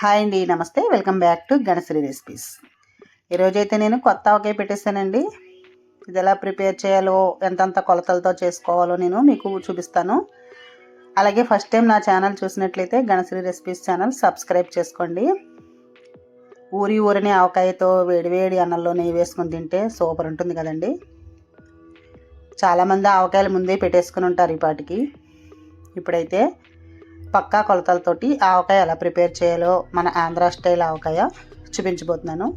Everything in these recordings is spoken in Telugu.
హాయ్ అండి నమస్తే. Welcome back to Ganashree recipes. ఈరోజైతే నేను కొత్త ఆవకాయ పెట్టేస్తానండి ఇది ఎలా ప్రిపేర్ చేయాలో ఎంతంత కొలతలతో చేసుకోవాలో నేను మీకు చూపిస్తాను. అలాగే ఫస్ట్ టైం నా ఛానల్ చూసినట్లయితే గణశ్రీ రెసిపీస్ ఛానల్ సబ్స్క్రైబ్ చేసుకోండి. ఊరి ఊరిని ఆవకాయతో వేడివేడి అన్నంలో నెయ్యి వేసుకొని తింటే సూపర్ ఉంటుంది కదండి. చాలామంది ఆవకాయలు ముందే పెట్టేసుకుని ఉంటారు ఈ పాటికి. ఇప్పుడైతే పక్కా కొలతలతోటి ఆవకాయ ఎలా ప్రిపేర్ చేయాలో మన ఆంధ్ర స్టైల్ ఆవకాయ చూపించబోతున్నాను.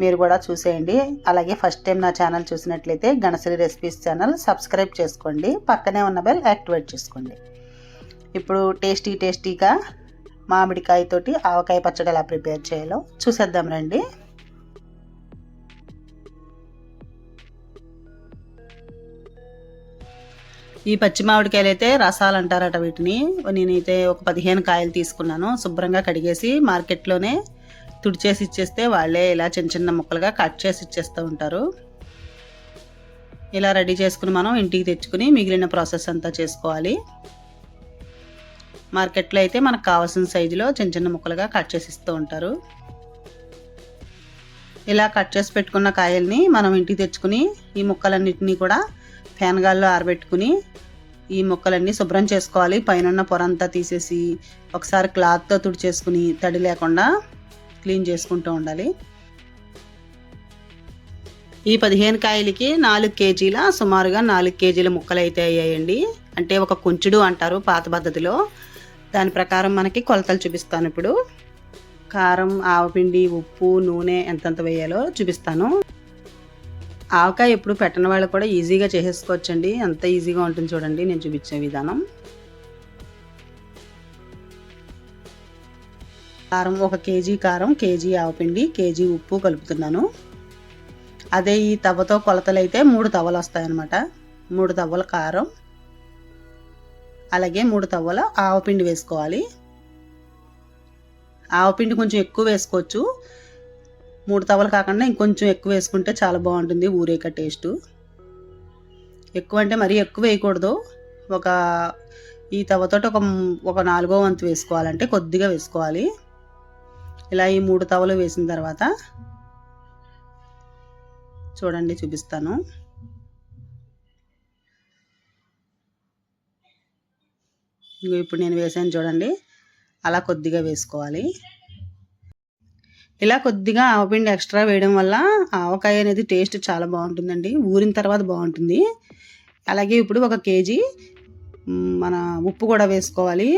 మీరు కూడా చూసేయండి. అలాగే ఫస్ట్ టైం నా ఛానల్ చూసినట్లయితే గణశ్రీ రెసిపీస్ ఛానల్ సబ్స్క్రైబ్ చేసుకోండి. పక్కనే ఉన్న బెల్ యాక్టివేట్ చేసుకోండి. ఇప్పుడు టేస్టీ టేస్టీగా మామిడికాయతోటి ఆవకాయ పచ్చడి ఎలా ప్రిపేర్ చేయాలో చూసేద్దాం రండి. ఈ పచ్చి మామిడికాయలు అయితే రసాలు అంటారట వీటిని. నేనైతే ఒక పదిహేను కాయలు తీసుకున్నాను. శుభ్రంగా కడిగేసి మార్కెట్లోనే తుడిచేసి ఇచ్చేస్తే వాళ్ళే ఇలా చిన్న చిన్న ముక్కలుగా కట్ చేసి ఇచ్చేస్తూ ఉంటారు. ఇలా రెడీ చేసుకుని మనం ఇంటికి తెచ్చుకుని మిగిలిన ప్రాసెస్ అంతా చేసుకోవాలి. మార్కెట్లో అయితే మనకు కావాల్సిన సైజులో చిన్న చిన్న ముక్కలుగా కట్ చేసి ఇస్తూ ఉంటారు. ఇలా కట్ చేసి పెట్టుకున్న కాయల్ని మనం ఇంటికి తెచ్చుకుని ఈ ముక్కలన్నిటినీ కూడా ఫ్యాన్ గాల్లో ఆరబెట్టుకుని ఈ ముక్కలన్నీ శుభ్రం చేసుకోవాలి. పైన పొరంతా తీసేసి ఒకసారి క్లాత్తో తుడిచేసుకుని తడి లేకుండా క్లీన్ చేసుకుంటూ ఉండాలి. ఈ పదిహేను కాయలకి నాలుగు కేజీల సుమారుగా నాలుగు కేజీల ముక్కలు అయితే అయ్యాయండి. అంటే ఒక కుంచుడు అంటారు పాత పద్ధతిలో. దాని ప్రకారం మనకి కొలతలు చూపిస్తాను ఇప్పుడు. కారం ఆవపిండి ఉప్పు నూనె ఎంతెంత వేయాలో చూపిస్తాను. ఆవకాయ ఎప్పుడు పెట్టని వాళ్ళు కూడా ఈజీగా చేసేసుకోవచ్చండి. అంత ఈజీగా ఉంటుంది చూడండి నేను చూపించే విధానం. కారం ఒక కేజీ కారం కేజీ ఆవపిండి కేజీ ఉప్పు కలుపుతున్నాను. అదే ఈ తవ్వతో కొలతలు అయితే మూడు తవ్వలు వస్తాయన్నమాట. మూడు తవ్వల కారం అలాగే మూడు తవ్వల ఆవపిండి వేసుకోవాలి. ఆవపిండి కొంచెం ఎక్కువ వేసుకోవచ్చు. మూడు తవలు కాకుండా ఇంకొంచెం ఎక్కువ వేసుకుంటే చాలా బాగుంటుంది ఊరేక టేస్ట్. ఎక్కువ అంటే మరీ ఎక్కువ వేయకూడదు. ఒక ఈ తవ్వతో ఒక ఒక నాలుగో వంతు వేసుకోవాలంటే కొద్దిగా వేసుకోవాలి. ఇలా ఈ మూడు తవలు వేసిన తర్వాత చూడండి చూపిస్తాను. ఇప్పుడు నేను వేసాను చూడండి. అలా కొద్దిగా వేసుకోవాలి. ఇలా కొద్దిగా ఆవపిండి ఎక్స్ట్రా వేయడం వల్ల ఆవకాయ అనేది టేస్ట్ చాలా బాగుంటుందండి. ఊరిన తర్వాత బాగుంటుంది. అలాగే ఇప్పుడు ఒక కేజీ మన ఉప్పు కూడా వేసుకోవాలి.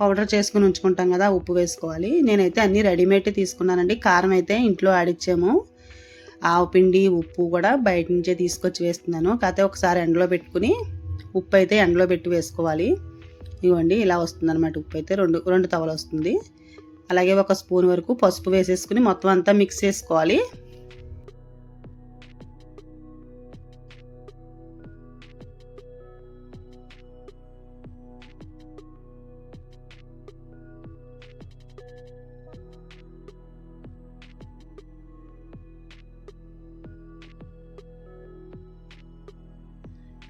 పౌడర్ చేసుకుని ఉంచుకుంటాం కదా ఉప్పు వేసుకోవాలి. నేనైతే అన్నీ రెడీమేడ్ తీసుకున్నానండి. కారం అయితే ఇంట్లో ఆడిచ్చాము ఆవపిండి ఉప్పు కూడా బయట నుంచే తీసుకొచ్చి వేస్తున్నాను. కాకపోతే ఒకసారి ఎండలో పెట్టుకుని ఉప్పు అయితే ఎండలో పెట్టి వేసుకోవాలి. ఇవ్వండి ఇలా వస్తుంది అనమాట ఉప్పు అయితే రెండు రెండు తవలు వస్తుంది. అలాగే ఒక స్పూన్ వరకు పసుపు వేసేసుకుని మొత్తం అంతా మిక్స్ చేసుకోవాలి.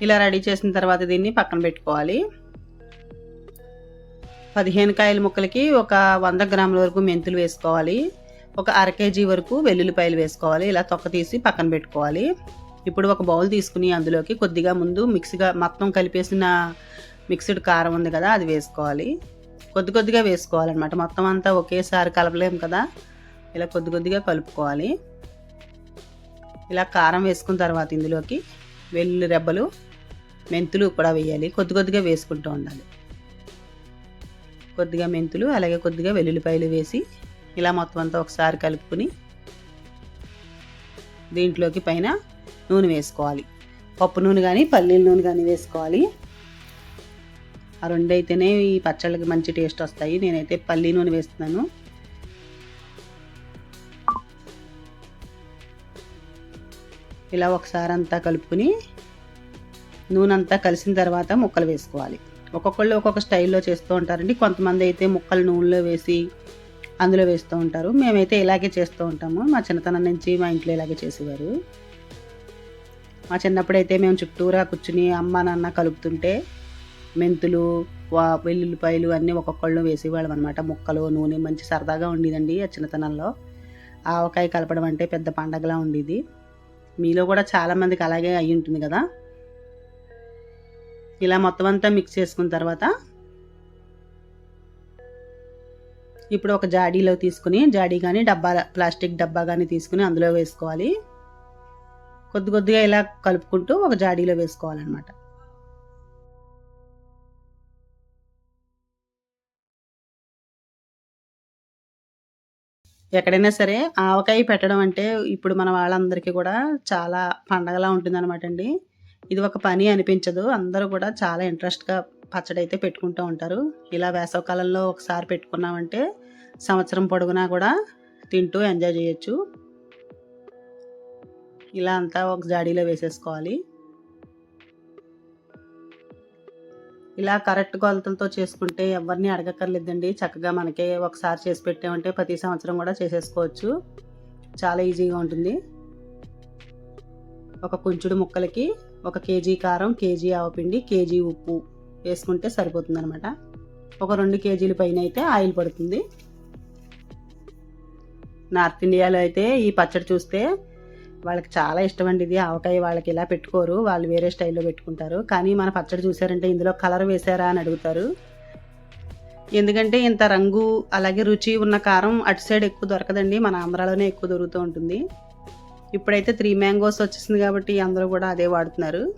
ఇలా రెడీ చేసిన తర్వాత దీన్ని పక్కన పెట్టుకోవాలి. పదిహేను కాయల ముక్కలకి ఒక వంద గ్రాముల వరకు మెంతులు వేసుకోవాలి. ఒక అర కేజీ వరకు వెల్లుల్లిపాయలు వేసుకోవాలి. ఇలా తొక్క తీసి పక్కన పెట్టుకోవాలి. ఇప్పుడు ఒక బౌల్ తీసుకుని అందులోకి కొద్దిగా ముందు మిక్సీగా మొత్తం కలిపేసిన మిక్స్డ్ కారం ఉంది కదా అది వేసుకోవాలి. కొద్ది కొద్దిగా వేసుకోవాలన్నమాట. మొత్తం అంతా ఒకేసారి కలపలేము కదా. ఇలా కొద్ది కొద్దిగా కలుపుకోవాలి. ఇలా కారం వేసుకున్న తర్వాత ఇందులోకి వెల్లుల్లి రెబ్బలు మెంతులు కూడా వేయాలి. కొద్ది కొద్దిగా వేసుకుంటూ ఉండాలి. కొద్దిగా మెంతులు అలాగే కొద్దిగా వెల్లుల్లిపాయలు వేసి ఇలా మొత్తం అంతా ఒకసారి కలుపుకుని దీంట్లోకి పైన నూనె వేసుకోవాలి. పప్పు నూనె కానీ పల్లీల నూనె కానీ వేసుకోవాలి. ఆ రెండు అయితేనే ఈ పచ్చళ్ళకి మంచి టేస్ట్ వస్తాయి. నేనైతే పల్లీ నూనె వేస్తున్నాను. ఇలా ఒకసారి అంతా కలుపుకుని నూనె అంతా కలిసిన తర్వాత ముక్కలు వేసుకోవాలి. ఒక్కొక్కళ్ళు ఒక్కొక్క స్టైల్లో చేస్తూ ఉంటారండి. కొంతమంది అయితే ముక్కలు నూనెలో వేసి అందులో వేస్తూ ఉంటారు. మేమైతే ఇలాగే చేస్తూ ఉంటాము. మా చిన్నతనం నుంచి మా ఇంట్లో ఇలాగే చేసేవారు. మా చిన్నప్పుడైతే మేము చుట్టూరా కూర్చుని అమ్మ నాన్న కలుపుతుంటే మెంతులు వా వెల్లుల్లిపాయలు అన్నీ ఒక్కొక్కళ్ళు వేసేవాళ్ళం అనమాట ముక్కలు నూనె మంచి సరదాగా ఉండేదండి ఆ చిన్నతనంలో. ఆవకాయ కలపడం అంటే పెద్ద పండగలా ఉండేది. మీలో కూడా చాలామందికి అలాగే అయి ఉంటుంది కదా? ఇలా మొత్తం అంతా మిక్స్ చేసుకున్న తర్వాత ఇప్పుడు ఒక జాడీలో తీసుకుని జాడీ కానీ డబ్బా ప్లాస్టిక్ డబ్బా కానీ తీసుకుని అందులో వేసుకోవాలి. కొద్ది కొద్దిగా ఇలా కలుపుకుంటూ ఒక జాడీలో వేసుకోవాలన్నమాట. ఎక్కడైనా సరే ఆవకాయ పెట్టడం అంటే ఇప్పుడు మన వాళ్ళందరికీ కూడా చాలా పండగలా ఉంటుందన్నమాట అండి. ఇది ఒక పని అనిపించదు. అందరూ కూడా చాలా ఇంట్రెస్ట్గా పచ్చడి అయితే పెట్టుకుంటూ ఉంటారు. ఇలా వేసవకాలంలో ఒకసారి పెట్టుకున్నామంటే సంవత్సరం పొడుగునా కూడా తింటూ ఎంజాయ్ చేయొచ్చు. ఇలా అంతా ఒక జాడీలో వేసేసుకోవాలి. ఇలా కరెక్ట్ కొలతలతో చేసుకుంటే ఎవరిని అడగక్కర్లేదండి. చక్కగా మనకే ఒకసారి చేసి పెట్టామంటే ప్రతి సంవత్సరం కూడా చేసేసుకోవచ్చు. చాలా ఈజీగా ఉంటుంది. ఒక కొంచుడు ముక్కలకి ఒక కేజీ కారం కేజీ ఆవపిండి కేజీ ఉప్పు వేసుకుంటే సరిపోతుంది అనమాట ఒక రెండు కేజీల పైన అయితే ఆయిల్ పడుతుంది. నార్త్ ఇండియాలో అయితే ఈ పచ్చడి చూస్తే వాళ్ళకి చాలా ఇష్టం అండి ఇది. ఆవకాయ వాళ్ళకి ఇలా పెట్టుకోరు వాళ్ళు వేరే స్టైల్లో పెట్టుకుంటారు. కానీ మన పచ్చడి చూసారంటే ఇందులో కలర్ వేసారా అని అడుగుతారు. ఎందుకంటే ఇంత రంగు అలాగే రుచి ఉన్న కారం అటు సైడ్ ఎక్కువ దొరకదండి. మన ఆంధ్రాలోనే ఎక్కువ దొరుకుతూ ఉంటుంది. ఇప్పుడైతే త్రీ మ్యాంగోస్ వచ్చేసింది కాబట్టి అందరూ కూడా అదే వాడుతున్నారు.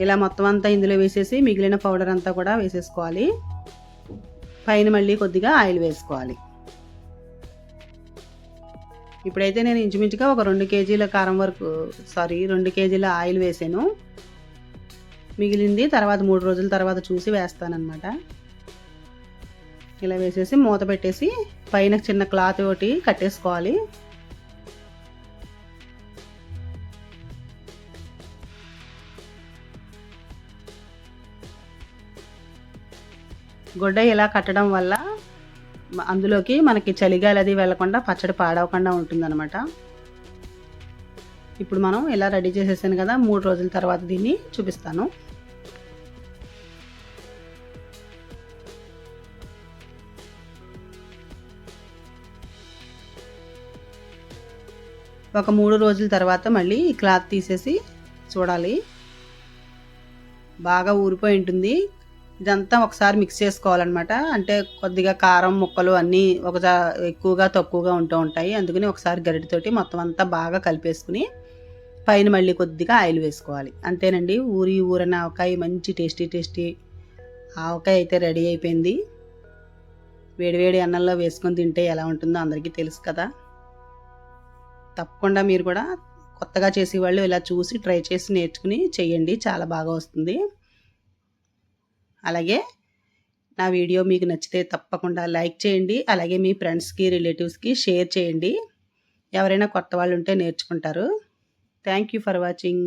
ఇలా మొత్తం అంతా ఇందులో వేసేసి మిగిలిన పౌడర్ అంతా కూడా వేసేసుకోవాలి. పైన మళ్ళీ కొద్దిగా ఆయిల్ వేసుకోవాలి. ఇప్పుడైతే నేను ఇంచుమించుగా ఒక రెండు కేజీల కారం వరకు సారీ రెండు కేజీల ఆయిల్ వేసాను. మిగిలింది తర్వాత మూడు రోజుల తర్వాత చూసి వేస్తానన్నమాట. ఇలా వేసేసి మూత పెట్టేసి పైన చిన్న క్లాత్ ఒకటి కట్టేసుకోవాలి. గుడ్డ ఇలా కట్టడం వల్ల అందులోకి మనకి చలిగాలి అది వెళ్ళకుండా పచ్చడి పాడవకుండా ఉంటుందన్నమాట. ఇప్పుడు మనం ఇలా రెడీ చేసేసాను కదా మూడు రోజుల తర్వాత దీన్ని చూపిస్తాను. ఒక మూడు రోజుల తర్వాత మళ్ళీ ఈ క్లాత్ తీసేసి చూడాలి. బాగా ఊరిపోయి ఉంటుంది. ఇదంతా ఒకసారి మిక్స్ చేసుకోవాలన్నమాట. అంటే కొద్దిగా కారం ముక్కలు అన్నీ ఒక ఎక్కువగా తక్కువగా ఉంటూ ఉంటాయి. అందుకని ఒకసారి గరిటితోటి మొత్తం అంతా బాగా కలిపేసుకుని పైన మళ్ళీ కొద్దిగా ఆయిల్ వేసుకోవాలి. అంతేనండి. ఊరి ఊరన ఆవకాయ మంచి టేస్టీ టేస్టీ ఆవకాయ అయితే రెడీ అయిపోయింది. వేడివేడి అన్నంలో వేసుకొని తింటే ఎలా ఉంటుందో అందరికీ తెలుసు కదా. తప్పకుండా మీరు కూడా కొత్తగా చేసేవాళ్ళు ఇలా చూసి ట్రై చేసి నేర్చుకుని చేయండి. చాలా బాగా వస్తుంది. అలాగే నా వీడియో మీకు నచ్చితే తప్పకుండా లైక్ చేయండి అలాగే మీ ఫ్రెండ్స్కి రిలేటివ్స్కి షేర్ చేయండి. ఎవరైనా కొత్త వాళ్ళు ఉంటే నేర్చుకుంటారు. Thank you for watching.